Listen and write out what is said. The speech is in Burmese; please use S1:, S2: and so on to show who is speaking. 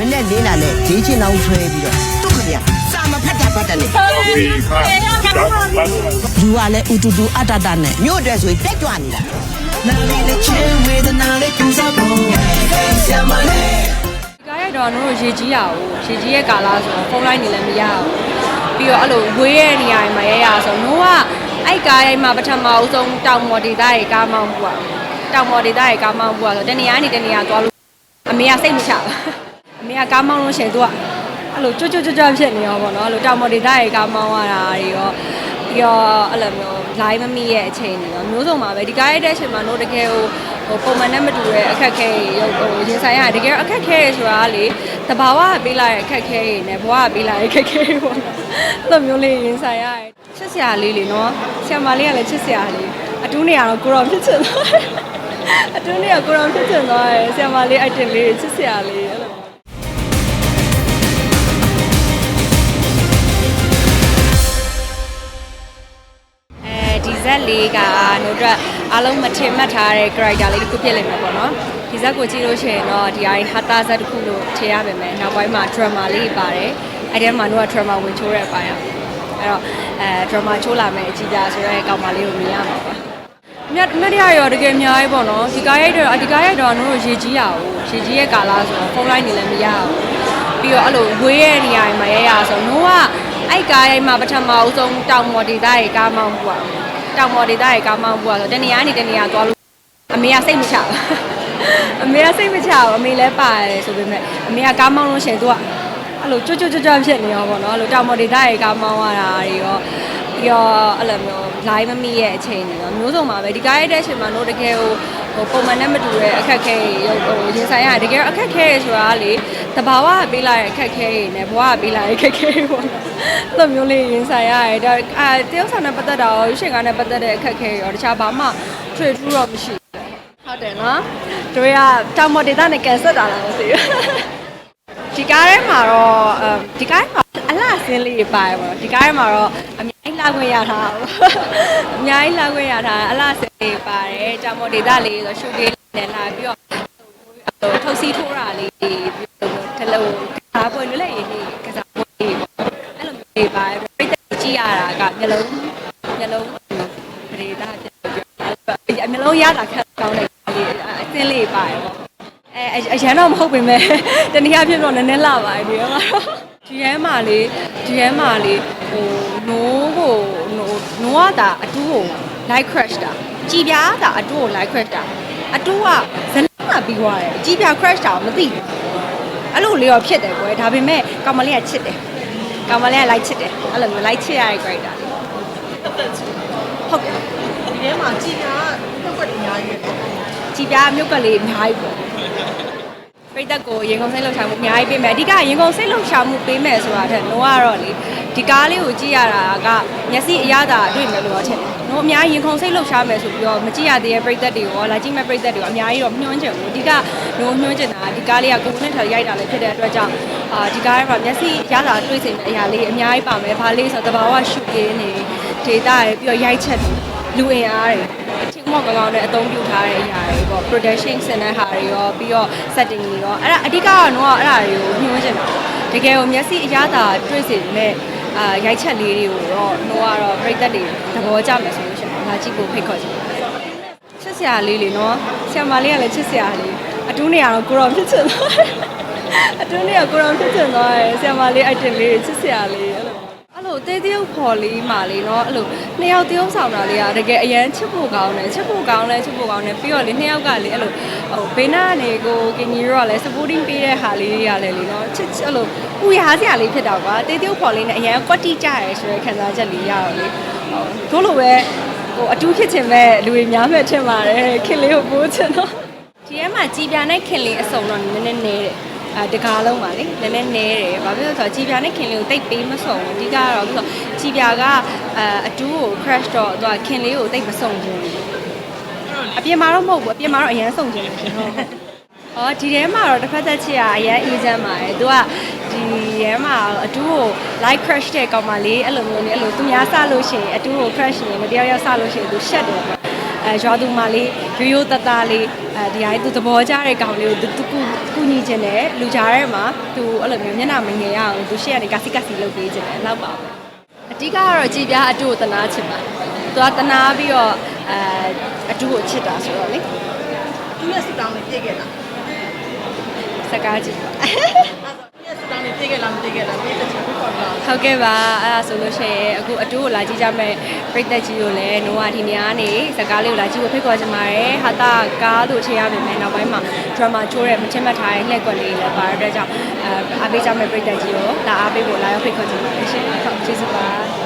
S1: မနဲ့လင်းလာလဲဂျင်းချင်းအောင်ဆွဲပြီးတော့သူ့ခရစာမဖတ်တာပတ်တယ်လေ လူကလည်းဥတူတူအတ္တတနဲ့မြို့အတွက်ဆိုရင်တက်ကြွနေတာ
S2: နာလေးနဲ့ချင်းဝေဒနာလေးကုစားဖို့ဆရာမလေး
S3: ကားရိုက်တော့တို့ရေကြီးရအောင်ရေကြီးရဲ့ကာလာဆိုတော့ဖုန်းလိုင်းနေလည်းမရအောင်ပြီးတော့အဲ့လိုဝေးရဲ့နေရာတွေမှာရရဆိုတော့ကအဲ့ကားရိုက်မှာပထမအဆုံးတောင်မော်ဒေတာရဲ့ကားမောင်းဘူးอ่ะတောင်မော်ဒေတာရဲ့ကားမောင်းဘူးอ่ะဆိုတနေရာနေတနေရာသွားလို့အမေကစိတ်မချဘူး အမေကကားမောင်းလို့ရှိရင်သူကအဲ့လိုကြွကြွကြွကြွဖြစ်နေရောပေါ့နော်အဲ့လိုတောင်မော်ဒေတာရဲ့ကားမောင်းရတာတွေရောပြီးတော့အဲ့လိုမျိုး live မမိရဲ့အချိန်တွေရောမျိုးစုံပါပဲဒီကားရိုက်တဲ့အချိန်မှာတို့တကယ်ဟိုဟိုပုံမှန်နဲ့မတူတဲ့အခက်အခဲတွေရုပ်ဟိုရင်ဆိုင်ရတကယ်အခက်အခဲတွေဆိုတာလေတဘာဝကပေးလာတဲ့အခက်အခဲတွေနဲ့ဘဝကပေးလာတဲ့အခက်အခဲတွေပေါ့နော်အဲ့လိုမျိုးလေးရင်ဆိုင်ရတယ်ချစ်စရာလေးလေနော်ဆရာမလေးကလည်းချစ်စရာလေးအတူနေရတော့ကိုရောဖြစ်ချင်သွားတယ်အတူနေရကိုရောဖြစ်ချင်သွားတယ်ဆရာမလေး item လေးချစ်စရာလေး က်လေးကတို့အတွက်အားလုံးမထင်မှတ်ထားတဲ့ character လေးတစ်ခုဖြစ်လိမ့်မယ်ပေါ့နော်ဒီဇက်ကိုကြည့်လို့ရှိရင်တော့ဒီအရင်ဟာတာဇက်တစ်ခုလို့ထင်ရပါမယ်နောက်ပိုင်းမှာ drama လေးပါတယ်အဲ့ဒီမှာတို့က drama ဝင်ချိုးတဲ့အပိုင်းอ่ะအဲ့တော့အဲ drama ချိုးလာမယ်အကြည့်ကြဆိုရဲကောင်မလေးကိုမြင်ရမှာပါမြတ်မြတ်ရရောတကယ်အများကြီးပေါ့နော်ဒီကားရိုက်တော့ဒီကားရိုက်တော့တို့ရေကြီးရအောင်ရေကြီးရဲ့ကာလာဆိုတော့ဖုန်းလိုင်းနေလည်းမရအောင်ပြီးတော့အဲ့လိုဝေးရဲ့နေရာတွေမှာရရဆိုတော့ကအဲ့ကားရိုက်မှာပထမအဆုံးတောင်မော်ဒေတာရဲ့ကားမောင်းဘူးอ่ะ တောင်မော်ဒေတာရဲ့ကားမောင်းဘူးอ่ะဆိုတနေရာနေတနေရာသွားလို့အမေကစိတ်မချဘူးအမေကစိတ်မချဘူးအမေလည်းပါတယ်ဆိုပေမဲ့အမေကကားမောင်းလို့ရှိရင်သူကအဲ့လိုကြွကြွကြွကြွဖြစ်နေရောပေါ့နော်အဲ့လိုတောင်မော်ဒေတာရဲ့ကားမောင်းရတာတွေရောပြီးတော့အဲ့လိုမျိုး live မမိရဲ့အချိန်တွေရောမျိုးစုံပါပဲဒီကားရိုက်တဲ့အချိန်မှာတို့တကယ်ဟို ဟိုပုံမှန်နဲ့မတူတဲ့အခက်အခဲတွေရုပ်ဟိုရင်ဆိုင်ရတယ်တကယ်အခက်အခဲတွေဆိုတာလေတဘာဝကပေးလာတဲ့အခက်အခဲတွေနဲ့ဘဝကပေးလာတဲ့အခက်အခဲတွေပေါ့နော်အဲ့လိုမျိုးလေးရင်ဆိုင်ရတယ်ဒါအာတယောက်ဆောင်နဲ့ပတ်သက်တာရောရှင်ကနဲ့ပတ်သက်တဲ့အခက်အခဲတွေရောတခြားဘာမှထွေထူးတော့မရှိဘူးဟုတ်တယ်နော်တို့ရတောင်မော်ဒေတာနဲ့ကန်ဆက်တာလားမသိဘူးဒီကားထဲမှာတော့အဲဒီကားထဲမှာအလှဆင်းလေးတွေပါတယ်ပေါ့ဒီကားထဲမှာတော့အ များကြီးလှခွင့်ရတာပေါ့အများကြီးလှခွင့်ရတာအလှဆင်းလေးပါတယ်တောင်မော်ဒေတာလေးဆိုရှုပ်လေးနဲ့လာပြီးတော့ဟိုထုတ်စီထိုးတာလေးပြီးတော့တလုံးကစားပွဲလွတ်လပ်ရေးလေးကစားပွဲလေးပေါ့အဲ့လိုမျိုးလေးပါပြိတ္တကြည့်ရတာကမျိုးလုံးမျိုးလုံးပရိသတ်ပြောပြောမျိုးလုံးရတာခက်ကောင်းတဲ့လေးအသင်းလေးပါတယ်ပေါ့အဲအရန်တော့မဟုတ်ပေမဲ့တနည်းအားဖြင့်တော့နည်းနည်းလာပါတယ်ဒီကတော့ဒီရဲမာလေးဒီရဲမာလေးဟိုနိုးကိုနိုးနိုးက တာအတူကို light crash တာကြည်ပြားတာအတူကို light crash တာအတူကဇလန်းကပြီးသွားတယ်ကြည်ပြား crash တာကိုမသိဘူးအဲ့လိုလေးတော့ဖြစ်တယ်ကွယ်ဒါပေမဲ့ကောင်မလေးကချစ်တယ်ကောင်မလေးက light ချစ်တယ်အဲ့လိုမျိုး light ချစ်ရတဲ့ character ဟုတ်တယ်
S4: ဒီထဲမှာကြည်ညာကတက်ွက်အများကြီးပဲ
S3: ကြည်ပြားမြုပ်ကလေးအများကြီးပေါ့ ပြိတက်ကိုရင်ကုန်စိတ်လှုပ်ရှားမှုအများကြီးပေးမယ်အဓိကရင်ကုန်စိတ်လှုပ်ရှားမှုပေးမယ်ဆိုတာထက်တော့ကတော့လေဒီကားလေးကိုကြည့်ရတာကမျက်စိအရသာတွေ့မယ်လို့တော့ထင်တယ်။တော့အများကြီးရင်ကုန်စိတ်လှုပ်ရှားမယ်ဆိုပြီးတော့မကြည့်ရသေးတဲ့ပြိတက်တွေကိုလာကြည့်မဲ့ပြိတက်တွေကိုအများကြီးတော့ညှွှန်းချင်ဘူးအဓိကတော့ညှွှန်းချင်တာဒီကားလေးကကိုယ်နဲ့ထော်ရိုက်တာလည်းဖြစ်တဲ့အတွက်ကြောင့်အာဒီကားကမျက်စိရသာတွေ့စေမယ့်အရာလေးအများကြီးပါမယ်။ဘာလေးဆိုတော့တဘာဝရှုကင်းနေဒေတာရယ်ပြီးတော့ရိုက်ချက်တွေလူအင်အားတွေ အထင်မော့ကောင်းကောင်းနဲ့အသုံးပြုထားတဲ့အရာတွေပေါ့ production ဆင်တဲ့ဟာတွေရောပြီးတော့ setting တွေရောအဲ့ဒါအဓိကတော့တော့အဲ့ဒါတွေကိုညှိုးချင်တာတကယ်ကိုမျက်စိအရသာတွေ့စေမဲ့အာရိုက်ချက်လေးတွေကိုတော့တော့ကတော့ပြိသက်တွေသဘောကျမယ်ဆိုလို့ရှိရင်ငါကြည့်ဖို့ဖိတ်ခေါ်ချင်တယ်ချစ်စရာလေးလေနော်ဆရာမလေးကလည်းချစ်စရာလေးအတူနေရတော့ကိုရောဖြစ်ချင်သွားတယ်အတူနေရကိုရောဖြစ်ချင်သွားတယ်ဆရာမလေး item လေးချစ်စရာလေးအဲ့ လိုအဲ့လိုတေးတရုပ်ဖော်လေးမာလေးเนาะအဲ့လိုနှစ်ယောက်တရုပ်ဆောင်တာလေးကတကယ်အရန်ချစ်ဖို့ကောင်းတယ်ချစ်ဖို့ကောင်းလဲချစ်ဖို့ကောင်းတယ်ပြီးတော့လေနှစ်ယောက်ကလေအဲ့လိုဟိုဘေးနာကနေကိုကင်ကြီးရောကလည်း supporting ပေးတဲ့ဟာလေးတွေကလည်းလေเนาะချစ်အဲ့လိုပူရစရာလေးဖြစ်တာကွာတေးတရုပ်ဖော်လေးနဲ့အရန်ကွက်တိကြရဲဆိုတဲ့ခံစားချက်လေးရတော့လေဟိုတို့လိုပဲဟိုအတူဖြစ်ချင်မဲ့လူတွေများမဲ့ထင်ပါတယ်ခင်လေးကိုပိုးချင်တော့ဒီထဲမှာကြည်ပြာနဲ့ခင်လေးအစုံတော့နည်းနည်းနဲတယ် အဲတကားလုံးပါလေနည်းနည်းနဲတယ်။ဘာဖြစ်လို့လဲဆိုတော့ကြည်ပြာနဲ့ခင်လေးကိုတိတ်ပေးမစုံဘူး။အဓိကတော့ပြီးတော့ကြည်ပြာကအဲအတူကို crash တော့သူကခင်လေးကိုတိတ်မစုံဘူး။အပြင်မှာတော့မဟုတ်ဘူး။အပြင်မှာတော့အရန်စုံကြတယ်။ဟုတ်။အော်ဒီထဲမှာတော့တစ်ဖက်သက်ချစ်ရအရန်အေးချမ်းပါတယ်။ तू ကဒီထဲမှာအတူကို light crash တဲ့ကောင်မလေးအဲ့လိုမျိုးနဲ့အဲ့လိုသူများစလို့ရှိရင်အတူကို crash ရင်မတရားရောက်စလို့ရှိရင် तू ရှက်တယ်ပေါ့။ အဲရွာသူမလေးရိုးရိုးသားသားလေးအဲဒီဟာသူသဘောကျတဲ့ကောင်လေးကိုသူသူကူကူညီခြင်းနဲ့လူကြားထဲမှာသူအဲ့လိုမျိုးမျက်နှာမငယ်ရအောင်သူရှေ့ကနေကစီကစီလုပ်ပေးခြင်းနဲ့လောက်ပါပဲအဓိကကတော့ကြည်ပြားအတူကိုတနာချစ်ပါသူကတနာပြီးတော့အဲအတူကိုချစ်တာဆိုတော့လေ
S4: သူရဲ့စတောင်းလေးပြည့်ခဲ့လား
S3: စကားကြည့်ပါ
S4: သူရဲ့စတော င်းလေးပြည့်ခဲ့လားမပြည့်ခဲ့လားပြည့်တဲ့ချက်ကိုပေါ်လာ
S3: ဟုတ်ကဲ့ပါအဲ့ဒါဆိုလို့ရှိရင်အခုအတူကိုလာကြည့်ကြမဲ့ပြိသက်ကြီးကိုလည်းနိုးဝဒီနေရာကနေစကားလေးကိုလာကြည့်ဖို့ဖိတ်ခေါ်ချင်ပါတယ်ဟာတာကားလို့ထည့်ရပြင်မယ်နောက်ပိုင်းမှာ drama ချိုးတဲ့မချင်မတ်ထားတဲ့လှည့်ကွက်လေးလည်းပါတဲ့အတွက်ကြောင့်အဲအားပေးကြမဲ့ပြိသက်ကြီးကိုဒါအားပေးဖို့လာရောက်ဖိတ်ခေါ်ချင်ပါတယ်ရှင်ဟုတ်ကျေးဇူးပါ